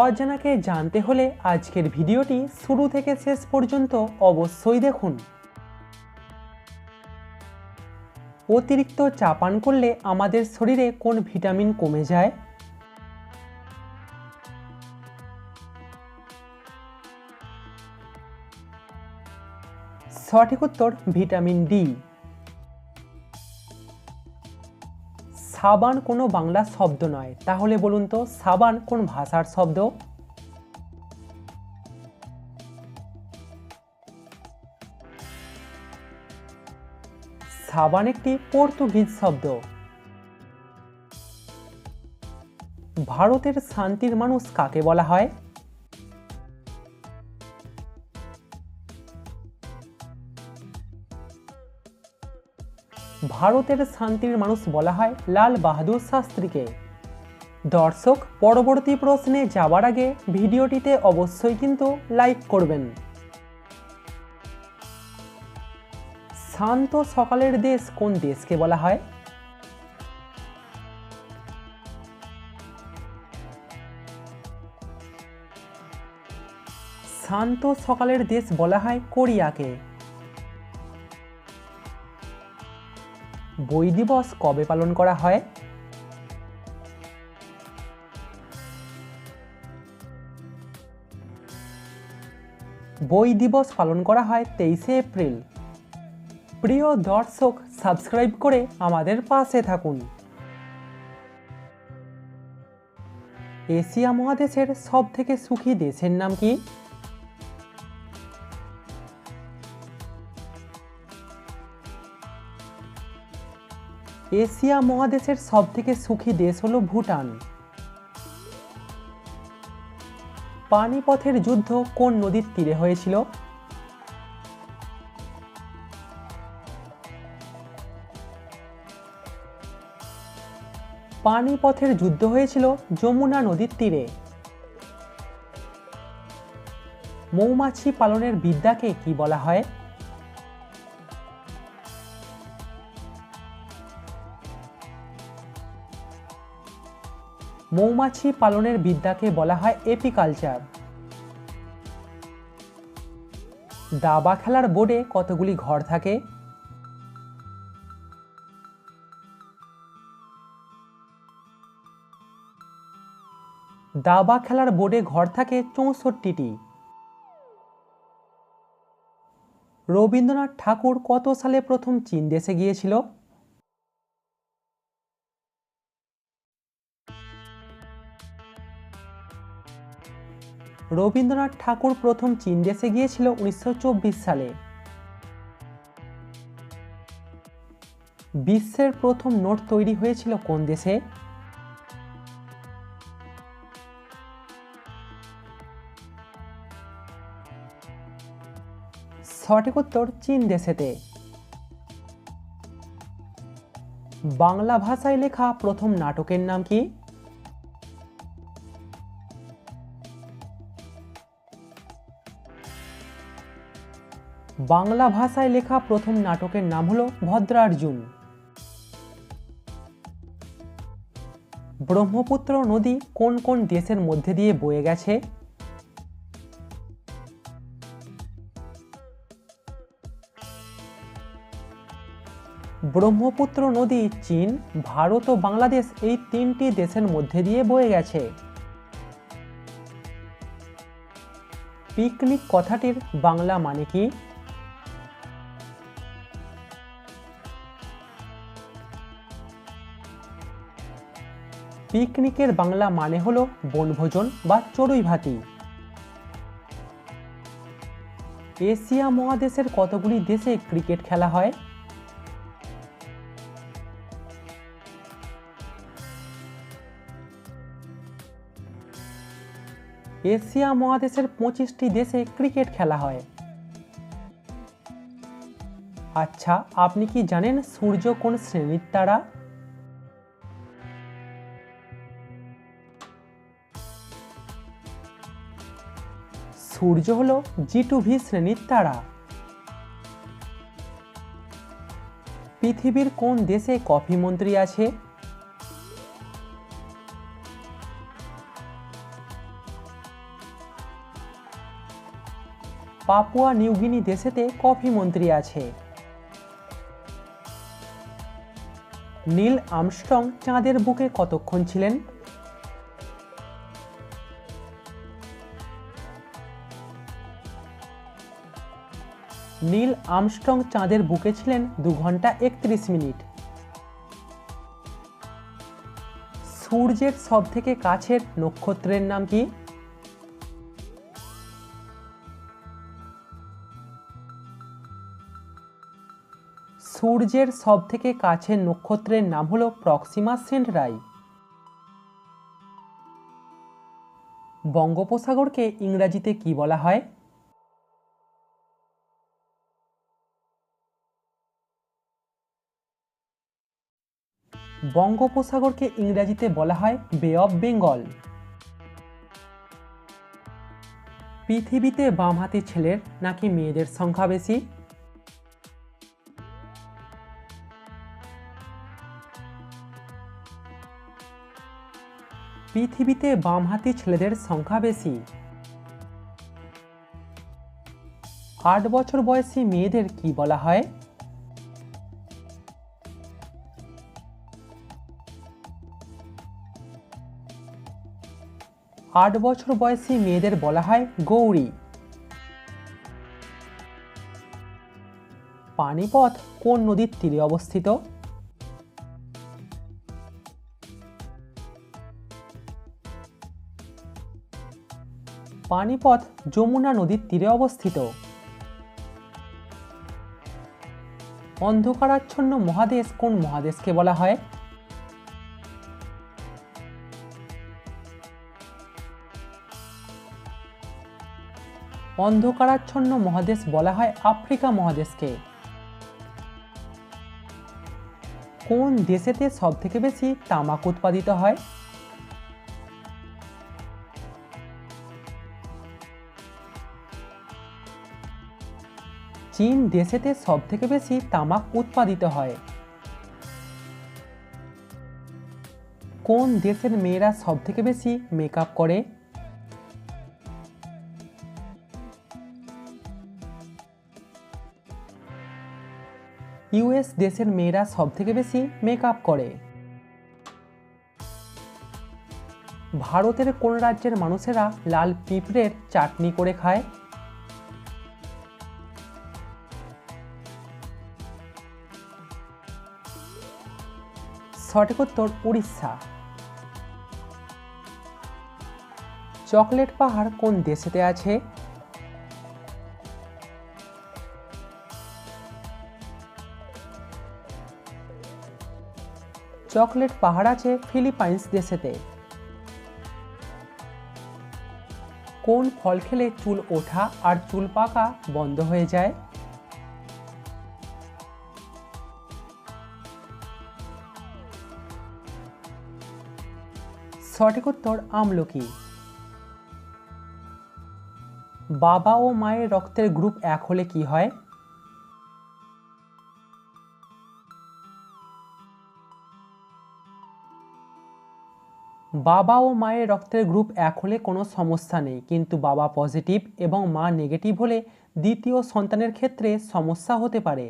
অজানাকে জানতে হলে আজকের ভিডিওটি শুরু থেকে শেষ পর্যন্ত অবশ্যই দেখুন। অতিরিক্ত চা পান করলে আমাদের শরীরে কোন ভিটামিন কমে যায়? সঠিক উত্তর ভিটামিন ডি। সাবান কোনো বাংলা শব্দ নয়। তাহলে বলুন তো, সাবান কোন ভাষার শব্দ? সাবান একটি পর্তুগিজ শব্দ। ভারতের শান্তির মানুষ কাকে বলা হয়? ভারতের শান্তির মানুষ বলা হয় লাল বাহাদুর শাস্ত্রীকে। দর্শক, পরবর্তী প্রশ্নে যাওয়ার আগে ভিডিওটিতে অবশ্যই কিন্তু লাইক করবেন। শান্ত সকালের দেশ কোন দেশকে বলা হয়? শান্ত সকালের দেশ বলা হয় কোরিয়াকে। বই দিবস কবে পালন করা হয়? বই দিবস পালন করা হয় তেইশে এপ্রিল। প্রিয় দর্শক, সাবস্ক্রাইব করে আমাদের পাশে থাকুন। এশিয়া মহাদেশের সব থেকে সুখী দেশের নাম কি? এশিয়া মহাদেশের সব থেকে সুখী দেশ হলো ভুটান। পানিপথের যুদ্ধ কোন নদীর তীরে হয়েছিল? পানিপথের যুদ্ধ হয়েছিল যমুনা নদীর তীরে। মৌমাছি পালনের বিদ্যাকে কি বলা হয়? মৌমাছি পালনের বিদ্যাকে বলা হয় এপিকালচার। দাবা খেলার বোর্ডে কতগুলি ঘর থাকে? দাবা খেলার বোর্ডে ঘর থাকে চৌষট্টিটি। রবীন্দ্রনাথ ঠাকুর কত সালে প্রথম চীন দেশে গিয়েছিল? রবীন্দ্রনাথ ঠাকুর প্রথম চীন দেশে গিয়েছিল উনিশশো চব্বিশ সালে। বিশ্বের প্রথম নোট তৈরি হয়েছিল কোন দেশে? সঠিক উত্তর চীন দেশেতে। বাংলা ভাষায় লেখা প্রথম নাটকের নাম কি? বাংলা ভাষায় লেখা প্রথম নাটকের নাম হলো ভদ্রার্জুন ব্রহ্মপুত্র নদী কোন কোন দেশের মধ্যে দিয়ে বয়ে গেছে? ব্রহ্মপুত্র নদী চীন, ভারত ও বাংলাদেশ এই তিনটি দেশের মধ্যে দিয়ে বয়ে গেছে। পিকনিক কথাটির বাংলা মানে কি? পিকনিকের বাংলা মানে হল বনভোজন বা চড়ুই ভাতি এশিয়া মহাদেশের কতগুলি দেশে ক্রিকেট খেলা হয়? এশিয়া মহাদেশের পঁচিশটি দেশে ক্রিকেট খেলা হয়। আচ্ছা আপনি কি জানেন সূর্য কোন শ্রেণির তারা? সূর্য হল জি টু ভি শ্রেণির তারা। পৃথিবীর কোন দেশে কফি মন্ত্রী আছে? পাপুয়া নিউগিনি দেশেতে কফি মন্ত্রী আছে। নীল আমস্ট্রং চাঁদের বুকে কতক্ষণ ছিলেন? নীল আমস্ট্রং চাঁদের বুকে ছিলেন দু ঘণ্টা একত্রিশ মিনিট। সূর্যের সব থেকে কাছের নক্ষত্রের নাম কি? সূর্যের সব থেকে কাছের নক্ষত্রের নাম হলো প্রক্সিমা সেন্টরাই বঙ্গোপসাগরকে ইংরাজিতে কি বলা হয়? বঙ্গোপসাগরকে ইংরাজিতে বলা হয় বে অফ বেঙ্গল পৃথিবীতে বামহাতি ছেলের নাকি মেয়েদের সংখ্যা বেশি? পৃথিবীতে বামহাতি ছেলেদের সংখ্যা বেশি। আট বছর বয়সী মেয়েদের কি বলা হয় আট বছর বয়সী মেয়েদের বলা হয় গৌরী। পানিপথ কোন নদীর তীরে অবস্থিত? পানিপথ যমুনা নদীর তীরে অবস্থিত। অন্ধকারাচ্ছন্ন মহাদেশ কোন মহাদেশকে বলা হয়? অন্ধকারাচ্ছন্ন মহাদেশ বলা হয় আফ্রিকা মহাদেশকে। কোন দেশেতে সব থেকে বেশি তামাক উৎপাদিত হয়? চীন দেশেতে সব থেকে বেশি তামাক উৎপাদিত হয়। কোন দেশের মেয়েরা সব থেকে বেশি মেকআপ করে? ইউএস দেশের মেয়েরা সব থেকে বেশি মেকআপ করে। ভারতের কোন রাজ্যের মানুষেরা লাল পিঁপড়ের চাটনি করে খায়? সঠিক উত্তর, উড়িষ্যা। চকলেট পাহাড় কোন দেশেতে আছে? চকলেট পাহাড় আছে ফিলিপাইন্স দেশেতে। কোন ফল খেলে চুল ওঠা আর চুল পাকা বন্ধ হয়ে যায়? সঠিক উত্তর, আমলকি। বাবা ও মায়ের রক্তের গ্রুপ এক হলে কি হয়? বাবা ও মায়ের রক্তের গ্রুপ এক হলে কোনো সমস্যা নেই, কিন্তু বাবা পজিটিভ এবং মা নেগেটিভ হলে দ্বিতীয় সন্তানের ক্ষেত্রে সমস্যা হতে পারে।